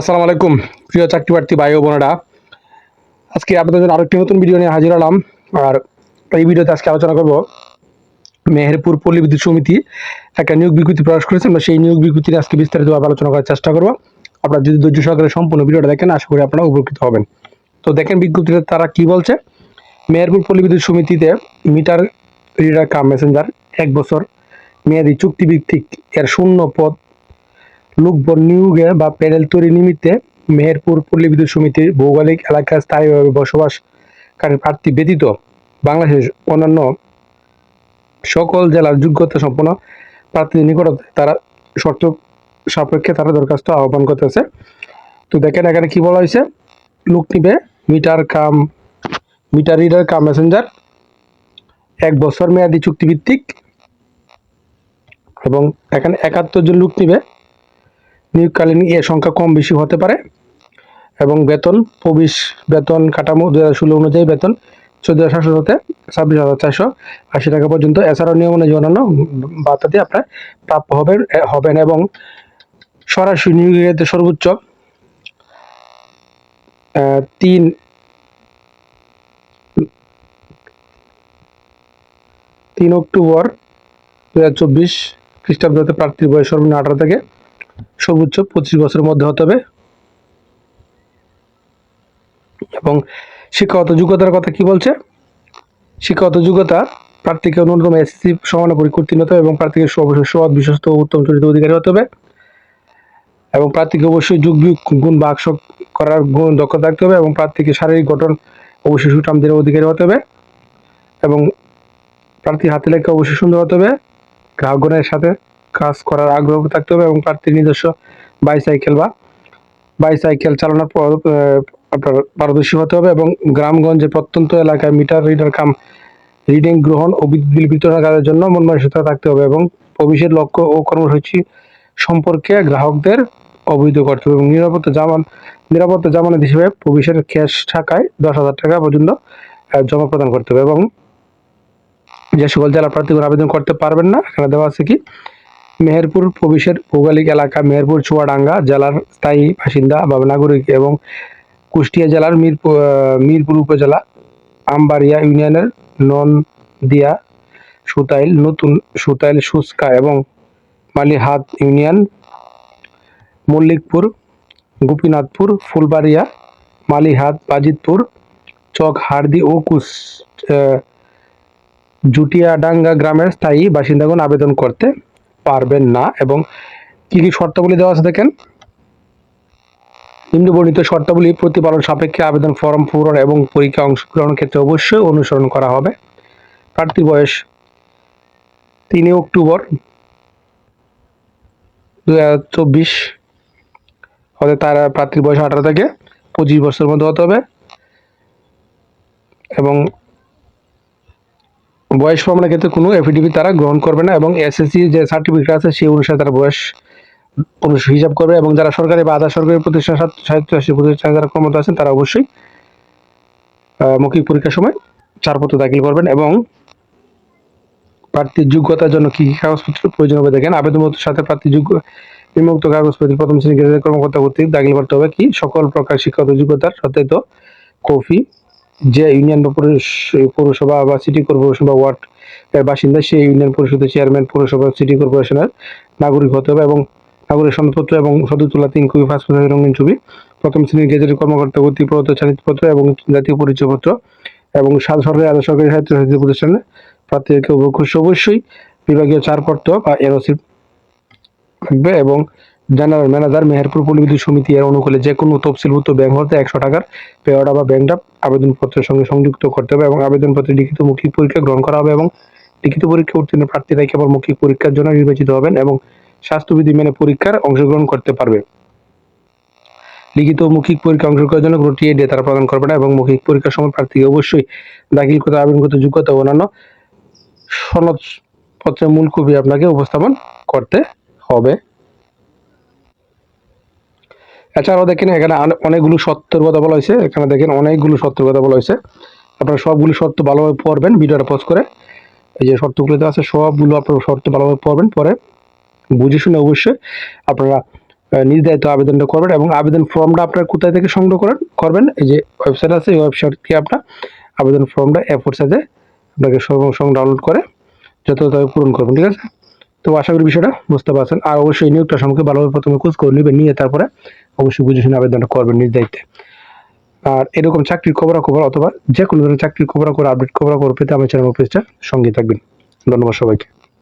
আসসালামু আলাইকুম। প্রিয় চাকরি প্রার্থী ভাই ও বোনেরা, আজকে আপনাদের জন্য আরেকটি নতুন ভিডিও নিয়ে হাজির হলাম। আর এই ভিডিওতে আজকে আলোচনা করব মেহেরপুর পল্লী বিদ্যুৎ সমিতি একটা নিয়োগ বিজ্ঞপ্তি প্রকাশ করেছে। আমরা সেই নিয়োগ বিজ্ঞপ্তি নিয়ে আজকে বিস্তারিতভাবে আলোচনা করার চেষ্টা করব। আপনারা যদি ধৈর্য সহকারে সম্পূর্ণ ভিডিওটা দেখেন, আশা করি আপনারা উপকৃত হবেন। তো দেখেন বিজ্ঞপ্তিতে তারা কি বলছে? মেহেরপুর পল্লী বিদ্যুৎ সমিতিতে মিটার রিডার কাম মেসেঞ্জার এক বছর মেয়াদি চুক্তিভিত্তিক এর শূন্য পদ লোকবল নিয়োগে বা প্যানেল তৈরি নিমিত্তে মেহেরপুর পল্লী বিদ্যুৎ সমিতির ভৌগোলিক এলাকায় স্থায়ীভাবে বসবাসকারী প্রার্থী ব্যতীত বাংলাদেশের অন্যান্য সকল জেলার যোগ্যতা সম্পন্ন প্রার্থীদের নিকটতে তারা শর্ত সাপেক্ষে তারা দরখাস্ত আহ্বান করতেছে। তো দেখেন এখানে কি বলা হয়েছে? লোক নিবে meter cum, meter reader, cum messenger, এক বছর মেয়াদি চুক্তিভিত্তিক এবং এখানে একাত্তর জন লোক নিবে। নিয়োগকালীন এ সংখ্যা কম বেশি হতে পারে এবং বেতন, প্রবিশ বেতন কাঠামো দু হাজার ষোলো অনুযায়ী বেতন চোদ্দ হাজার সাতশো হতে ছাব্বিশ হাজার চারশো আশি টাকা পর্যন্ত। এছাড়াও নিয়ম অনুযায়ী অন্যান্য দিয়ে আপনার প্রাপ্য হবেন হবেন এবং সরাসরি নিয়োগের সর্বোচ্চ তিন তিন অক্টোবর দু হাজার চব্বিশ খ্রিস্টাব্দতে প্রার্থীর বয়স সর্বনিম্ন আঠারো থেকে সর্বোচ্চ পঁচিশ বছরের মধ্যে হতে হবে। এবং শিক্ষাগত যোগ্যতার কথা কি বলছে? শিক্ষাগত যোগ্যতা প্রার্থীকে ন্যূনতম এসএসসি সমান পরীক্ষা হতে হবে এবং প্রার্থীকে অবশ্যই সৎ, বিশ্বস্ত উত্তম চরিত্র অধিকারী হতে হবে। এবং প্রার্থীকে অবশ্যই যোগ গুণ বা করার গুণ দক্ষতা থাকতে হবে এবং প্রার্থীকে শারীরিক গঠন অবশ্যই সুঠামদের অধিকারী হতে হবে। এবং প্রার্থীর হাতে লেখা অবশ্যই সুন্দর হতে হবে। গ্রাহকগণের সাথে কাজ করার আগ্রহ থাকতে হবে এবং প্রার্থীর নিজস্ব বাইসাইকেল বা বাইসাইকেল চালানোর আপনার পারদর্শী হতে হবে এবং গ্রামগঞ্জে প্রত্যন্ত এলাকায় মিটার রিডার কাম রিডিং গ্রহণ ও বিদ্যুৎ বিল বিতরণ কাজের জন্য মন মানসিকতা থাকতে হবে এবং প্রবেশের লক্ষ্য ও কর্মসূচি সম্পর্কে গ্রাহকদের অবহিত করতে হবে এবং নিরাপত্তা জামান, নিরাপত্তা জামানত হিসেবে প্রবেশের ক্যাশ টাকায় দশ হাজার টাকা পর্যন্ত জমা প্রদান করতে হবে এবং যে সকল জেলা প্রার্থীগণ আবেদন করতে পারবেন না, এখানে দেওয়া আছে কি? মেহেরপুর প্রবেশের ভৌগোলিক এলাকা মেহেরপুর, চুয়াডাঙ্গা জেলার স্থায়ী বাসিন্দা বা নাগরিক এবং কুষ্টিয়া জেলার মিরপুর মিরপুর উপজেলা আমবাড়িয়া ইউনিয়নের ননদিয়া সুতাইল, নতুন সুতাইল সুস্কা এবং মালিহাত ইউনিয়ন, মল্লিকপুর, গোপীনাথপুর, ফুলবাড়িয়া, মালিহাত, বাজিতপুর চক হারদি ও কুস জুটিয়াডাঙ্গা গ্রামের স্থায়ী বাসিন্দাগণ আবেদন করতে পারবেন না এবং কি কি শর্তাবলী দেওয়া আছে দেখেন? নিম্নবর্ণিত শর্তাবলী প্রতিপালন সাপেক্ষে আবেদন ফর্ম পূরণ এবং পরীক্ষা অংশগ্রহণের ক্ষেত্রে অবশ্যই অনুসরণ করা হবে। প্রার্থীর বয়স তিন অক্টোবর দু হাজার চব্বিশ তার প্রার্থীর বয়স আঠারো থেকে পঁচিশ বছরের মধ্যে হতে হবে। এবং বয়স প্রমাণের ক্ষেত্রে কোনো এফিডেভিট তারা গ্রহণ করবে না এবং এসএসসি যে সার্টিফিকেট আছে, সেই অনুসারে তারা বয়স হিসাব করবে এবং যারা সরকারি বা আধা সরকারি প্রতিষ্ঠান, স্বায়ত্তশাসিত প্রতিষ্ঠানে যারা কর্মরত আছেন, তারা অবশ্যই মৌখিক পরীক্ষার সময় ছাড়পত্র দাখিল করবেন এবং প্রার্থীর যোগ্যতার জন্য কী কী কাগজপত্র প্রয়োজন হবে দেখেন। আবেদনপত্রের সাথে প্রার্থীর যোগ্য বিমুক্ত কাগজপত্র প্রথম শ্রেণি কর্মকর্তা কর্তৃক দাখিল করতে হবে কি? সকল প্রকার শিক্ষাগত যোগ্যতার সত্যায়িত কপি যে ইউনিয়ন পৌরসভা বা সিটি কর্পোরেশন বা ওয়ার্ড এর বাসিন্দা, সেই ইউনিয়ন পরিষদের চেয়ারম্যান পৌরসভা সিটি কর্পোরেশনের নাগরিক হতে হবে এবং নাগরিক সনদপত্র এবং সদর তোলা তিন কপি পাসপোর্ট রঙিন ছবি, প্রথম শ্রেণির গেজেটের কর্মকর্তা কর্তৃক প্রদত্ত চালিতপত্র এবং জাতীয় পরিচয়পত্র এবং সরকারি আধা সরকারি সাহিত্য সাহিত্য প্রতিষ্ঠানে প্রার্থীদেরকে অবশ্যই বিভাগীয় চারপত্র বা এনওসি থাকবে এবং জেনারেল ম্যানেজার মেহেরপুর পল্লীবিদ্যুৎ সমিতি এর অনুকূলে যে কোনো তফসিলভুক্ত ব্যাংক হতে একশো টাকার পে অর্ডার বা ব্যাংক ড্রাফট আবেদনপত্রের সঙ্গে সংযুক্ত করতে হবে এবং আবেদনপত্রে লিখিত মৌখিক পরীক্ষা গ্রহণ করা হবে এবং লিখিত পরীক্ষা উত্তীর্ণ প্রার্থীরা কেবল মৌখিক পরীক্ষার জন্য নির্বাচিত হবেন এবং স্বাস্থ্যবিধি মেনে পরীক্ষার অংশগ্রহণ করতে পারবে। লিখিত মৌখিক পরীক্ষা অংশগ্রহণের জন্য কোনো টিএ তারা প্রদান করবে না এবং মৌখিক পরীক্ষার সময় প্রার্থীকে অবশ্যই দাখিল করতে আবেদনগত যোগ্যতা অন্যান্য সনদ পত্রের মূল কপি আপনাকে উপস্থাপন করতে হবে। এছাড়াও দেখেন এখানে অনে- অনেকগুলো সত্যের কথা বলা হয়েছে। এখানে দেখেন অনেকগুলো সত্যের কথা বলা হয়েছে। আপনারা সবগুলো সত্য ভালোভাবে পড়বেন, ভিডিওটা পজ করে। এই যে শর্তগুলো দেওয়া আছে, সবগুলো আপনারা শর্ত ভালোভাবে পড়বেন। পরে বুঝে শুনে অবশ্যই আপনারা নিজ দায়িত্ব আবেদনটা করবেন এবং আবেদন ফর্মটা আপনার কোথায় থেকে সংগ্রহ করেন, করবেন? এই যে ওয়েবসাইট আছে, এই ওয়েবসাইট থেকে আপনার আবেদন ফর্মটা এ ফোর সাইজে আপনাকে সঙ্গে ডাউনলোড করে যথাযথভাবে পূরণ করবেন, ঠিক আছে? তো আশা করি বিষয়টা বুঝতে পারছেন। আর অবশ্যই নিয়োগটা সম্পর্কে ভালোভাবে প্রথমে খোঁজ করে নেবেন, নিয়ে তারপরে অবশ্যই বুঝে শুনে আবেদনটা করবেন নিজ দায়িত্বে। আর এরকম চাকরির খবরা খবরাখবর অথবা যে কোনো ধরনের চাকরির খবরা খবরাখবর, আপডেট খবরাখবর পেতে আমার চ্যানেল অফিসটা সঙ্গে থাকবেন। ধন্যবাদ সবাইকে।